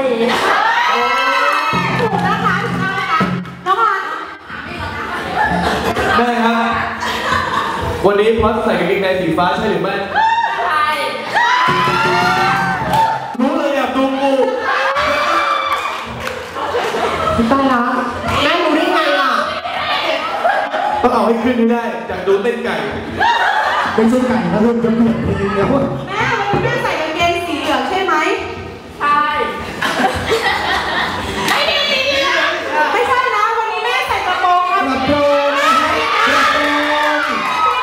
ยถูกนะคะถูกนะคะน้องออนได้ครับ วันนี้พอดใส่กางเกงในสีฟ้าใช่หรือไม่ ใช่รู้เลยอะดูกูตายละแม่รู้ได้ไงล่ะ ต้องเอาให้ขึ้นให้ได้ จากดูเต้นไก่ ไม่ใช่ไก่เขาเริ่มจะเปลี่ยนเพลงแล้วแม่วันนี้แม่ใส่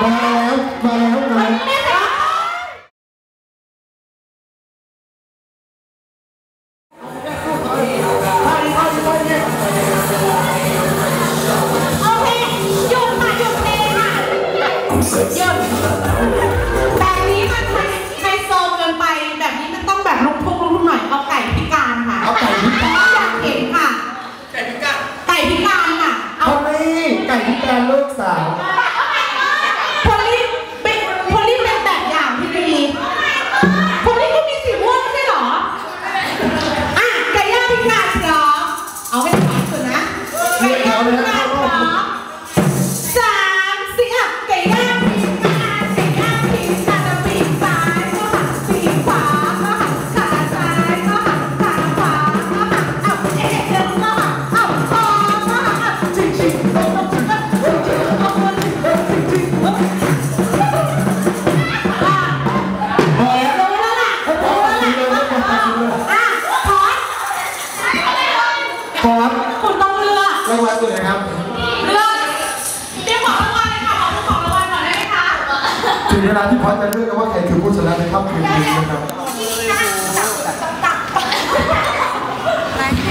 มาแล้วมาแไก่ย่ อกรางวัลตัวไหนครับเลือกเตรียมของรางวัลเลยค่ะขอคุณของรางวัลก่อนได้ไหมคะถึงเวลาที่พอสจะเลือกแล้วว่าใครคือผู้ชนะในค่ำคืนนี้นะครับ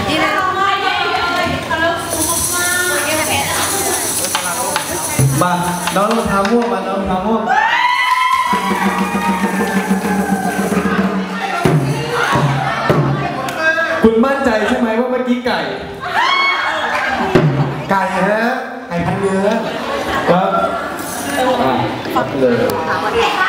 นี่นะเราไม่ได้เลยเขาเลิกคุ้มมากมาน้องรองเท้าม่วงมาน้องรองเท้าม่วงคุณมั่นใจใช่ไหมว่าเมื่อกี้ไก่ ไก่ น